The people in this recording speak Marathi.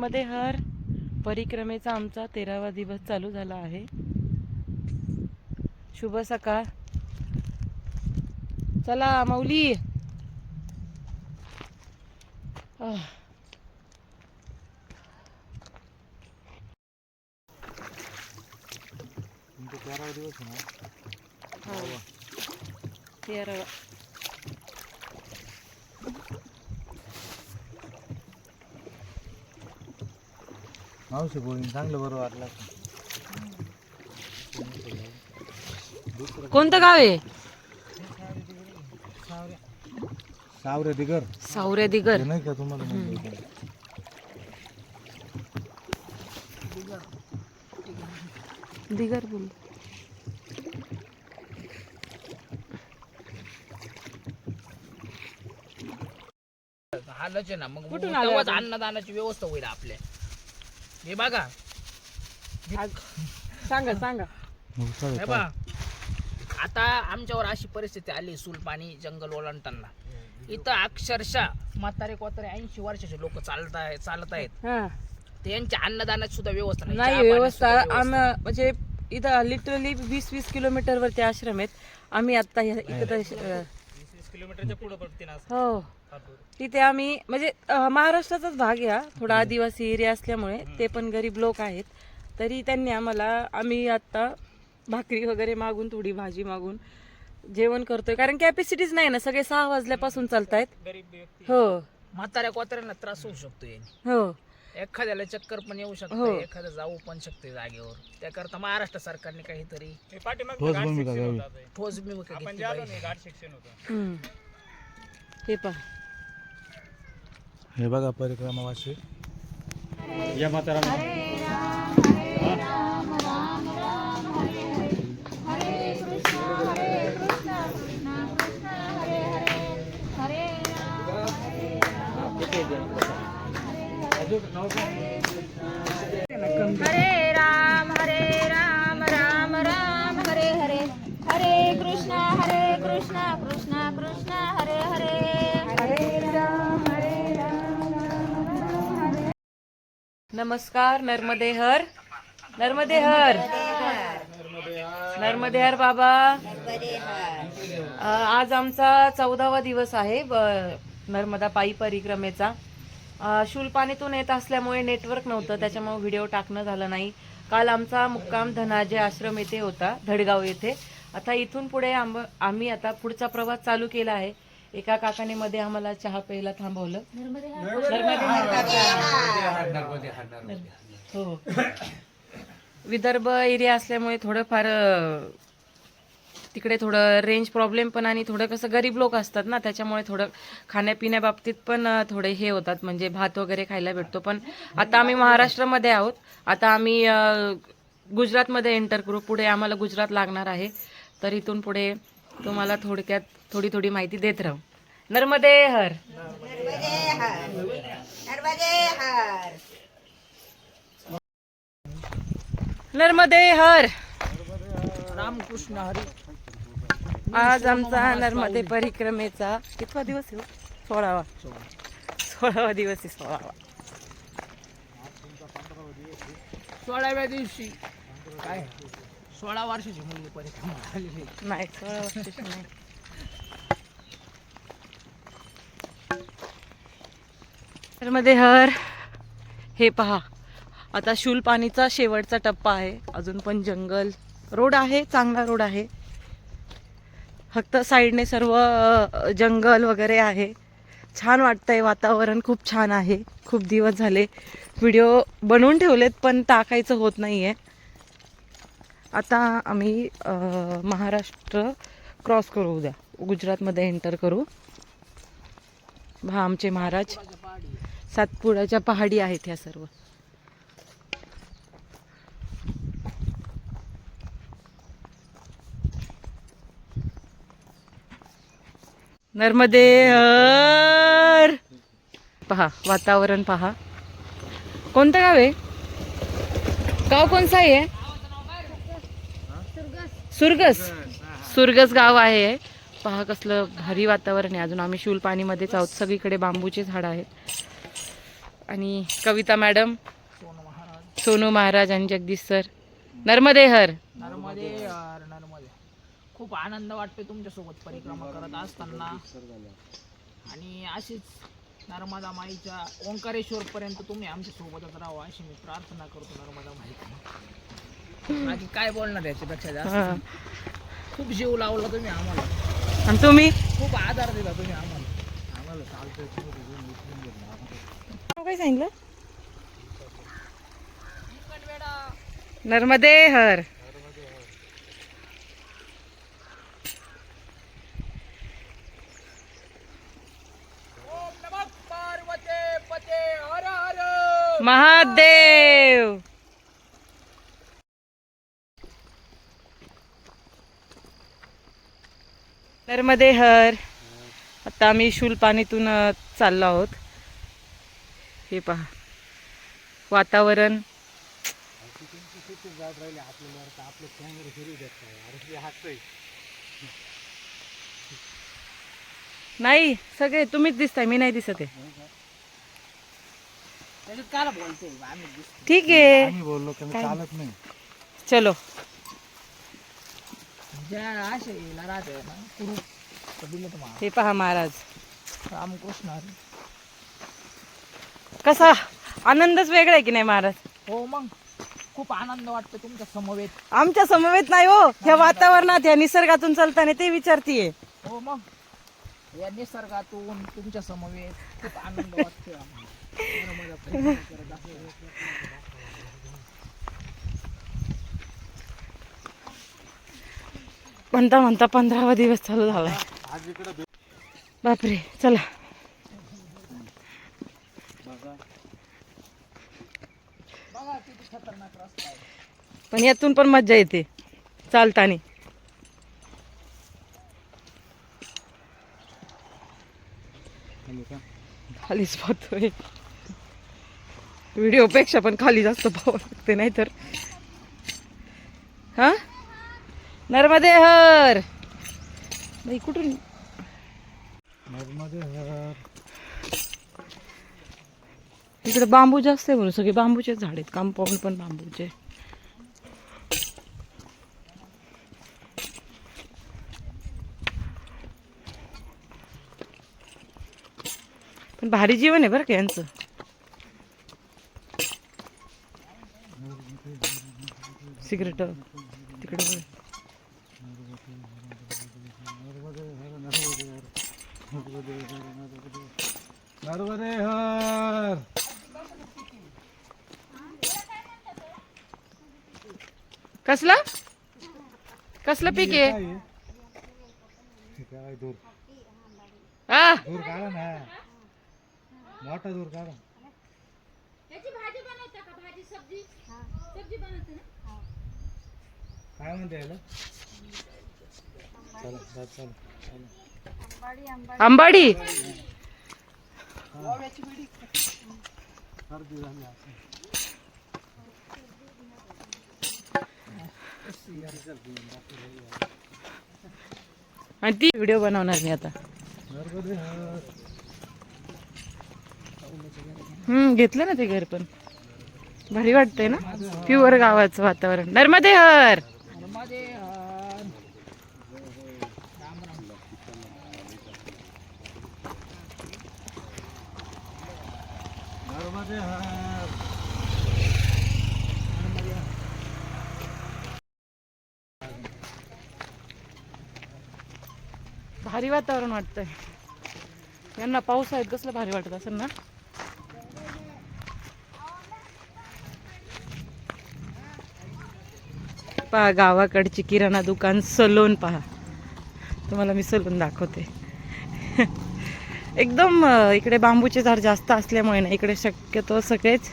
मध्ये हर परिक्रमेचा आमचा तेरावा दिवस चालू झाला आहे. शुभ सकाळ. चला माऊली. आह. हो. तेरावा. मावशी बोलून चांगलं बरं वाटलं. कोणतं गाव आहे? सावरे दिगर. सावरे दिगर. नाही का तुम्हाला? दिगर बोल. हालच ना मग कुठून? अन्नदानाची व्यवस्था होईल आपल्या. हे बघा. सांगा सांगा हे बघा. आता आमच्यावर अशी परिस्थिती आली सूल पाणी जंगल ओलांडताना. इथं अक्षरशः म्हातारे कोतारे ऐंशी वर्षाचे लोक चालत आहेत चालत आहेत. हा. ते यांच्या अन्नदानाची सुद्धा व्यवस्था नाही. व्यवस्था सुद्धा आम म्हणजे इथं लिटरली वीस वीस किलोमीटर वरती आश्रम आहेत. आम्ही आता ह्या- इथं तर, अं, हो. तिथे आम्ही म्हणजे महाराष्ट्राचाच भाग आहे हा. थोडा आदिवासी एरिया असल्यामुळे ते पण गरीब लोक आहेत. तरी त्यांनी आम्हाला आम्ही आता भाकरी वगैरे मागून थोडी भाजी मागून जेवण करतोय. कारण कॅपॅसिटीच नाही ना सगळे सहा वाजल्यापासून चालतायत. हो. म्हाताऱ्या कोताऱ्यांना त्रास होऊ शकतो याने हो. एखाद्याला चक्कर पण येऊ हो. शकते एखाद्या जाऊ पण शकते जागेवर. त्याकरता महाराष्ट्र सरकारने काहीतरी ठोस भूमिका घ्यावी. ठोस भूमिका घेतली पाहिजे. हम्म. हे पहा. हे बघा परिक्रमावासी या म्हातारा हरे राम हरे राम राम राम हरे हरे हरे कृष्ण हरे कृष्ण कृष्ण कृष्ण हरे हरे हरे नमस्कार नर्मदेहर. नर्मदेहर. नर्मदेहर बाबा. आज आमचा चौदावा दिवस आहे ब- नर्मदा पायी परिक्रमेचा. शुल्पानेतून येत असल्यामुळे नेटवर्क नव्हतं त्याच्यामुळे व्हिडिओ टाकणं झालं नाही. काल आमचा मुक्काम धनाजय आश्रम येथे होता धडगाव येथे. आता इथून पुढे आंब आम्ही आता पुढचा प्रवास चालू केला आहे. एका काकाने मध्ये आम्हाला चहा प्यायला थांबवलं. नर्मदे हर. हो. विदर्भ एरिया असल्यामुळे थोडंफार तिकडे थोडं रेंज प्रॉब्लेम पण आणि थोडं कसं गरीब लोक असतात ना त्याच्यामुळे थोडं खाण्यापिण्याबाबतीत पण थोडे हे होतात. म्हणजे भात वगैरे खायला भेटतो. पण आता आम्ही महाराष्ट्रामध्ये आहोत. आता आम्ही गुजरातमध्ये एंटर करू. पुढे आम्हाला गुजरात लागणार आहे. तर इथून पुढे तुम्हाला थोडक्यात थोडी थोडी माहिती देत राहू. नर्मदे हर. नर्मदे हर. रामकृष्ण हरी आज आमचा नर्मदे परिक्रमेचा कितवा दिवस आहे हो? सोळावा. सोळावा दिवस आहे सोळावा. सोळाव्या दिवशी. काय? सोळा वर्षाची मुलगी परिक्रमा झालेली. नाही सोळा वर्षाची नाही. नर्मदे हर हे पहा. आता शूलपाणीचा शेवटचा टप्पा आहे. अजून पण जंगल. रोड आहे चांगला रोड आहे. फक्त साईडने सर्व जंगल वगैरे आहे. छान वाटतंय वातावरण खूप छान आहे. खूप दिवस झाले. व्हिडिओ बनवून ठेवलेत पण टाकायचं होत नाही आहे आता आम्ही महाराष्ट्र क्रॉस करू उद्या. गुजरातमध्ये एंटर करू. हा आमचे महाराज. सातपुड्याच्या पहाडी आहेत ह्या सर्व. नर्मदे हर! पहा वातावरण पहा. कोणतं गाव आहे? गाव कोणचं आहे? सुरगस. सुरगस गाव आहे. पहा कसलं भारी वातावरण आहे. अजून आम्ही शूल पाणीमध्येच आहोत. सगळीकडे बांबूचे झाडं आहेत. आणि कविता मॅडम सोनू महाराज सोनू महाराज आणि जगदीश सर. नर्मदे हर. नर्मदे हर नर्मदे. खूप आनंद वाटतो तुमच्यासोबत परिक्रमा करत असताना. आणि अशीच नर्मदा माईच्या ओंकारेश्वर पर्यंत तुम्ही आमच्या सोबतच राहा अशी मी प्रार्थना करतो नर्मदा माई बाकी काय बोलणार याच्यापेक्षा. जास्त? खूप जीव लावला तुम्ही आम्हाला. आणि तुम्ही? खूप आधार दिला तुम्ही आम्हाला. काय सांगितलं? नर्मदे हर. महादेव. नर्मदे हर. आता आम्ही शूल पाणीतून चाललो आहोत. हे पहा. वातावरण. नाही सगळे तुम्हीच दिसताय मी नाही दिसत आहे. ठीक आहे. बोललो चालत नाही. चलो. हे पहा महाराज. रामकृष्ण. कसा आनंदच वेगळा आहे की नाही महाराज? हो मग. खूप आनंद वाटतो तुमच्या समवेत. आमच्या समवेत नाही हो. ह्या वातावरणात ह्या निसर्गातून चालताना ते विचारतीये. हो मग. या निसर्गातून तुमच्या समवेत खूप आनंद वाटतो आम्हाला. करत. म्हणता म्हणता पंधरावा दिवस चालू झालाय बापरे चला बघा किती खतरनाक रस्ता आहे पण यातून पण मज्जा येते. चालतानी. खालीच पाहतोय व्हिडिओपेक्षा पण खाली जास्त पाहावं लागते नाहीतर. हा? नर्मदे हर. कुठून? नर्मदे हर. तिकडे बांबू जास्त आहे म्हणून सगळे बांबूचे झाड आहेत. कंपाऊंड पण बांबूचे. पण भारी जीवन आहे बरं का यांचं. सिगरेट तिकडे बघ. नर्मदे हर. कसलं? कसलं पीक आहे? काय आहे? दूर. काढा ना. मोठा दूर काढा. काय म्हणते याला? चला चला. चला आंबाडी आणि ती व्हिडिओ बनवणार मी आता. हम्म घेतलं ना ते घर पण. भारी वाटतंय ना? प्युअर गावाचं वातावरण. नर्मदे हर नर्मदे हर राम राम नर्मदे हर भारी वातावरण वाटतंय. यांना पाऊस आहेत कसलं भारी वाटत असेल ना? पहा गावाकडची किराणा दुकान सलोन पहा. तुम्हाला मी सलून दाखवते. एकदम इकडे बांबूचे झाड जास्त असल्यामुळे ना इकडे शक्यतो सगळेच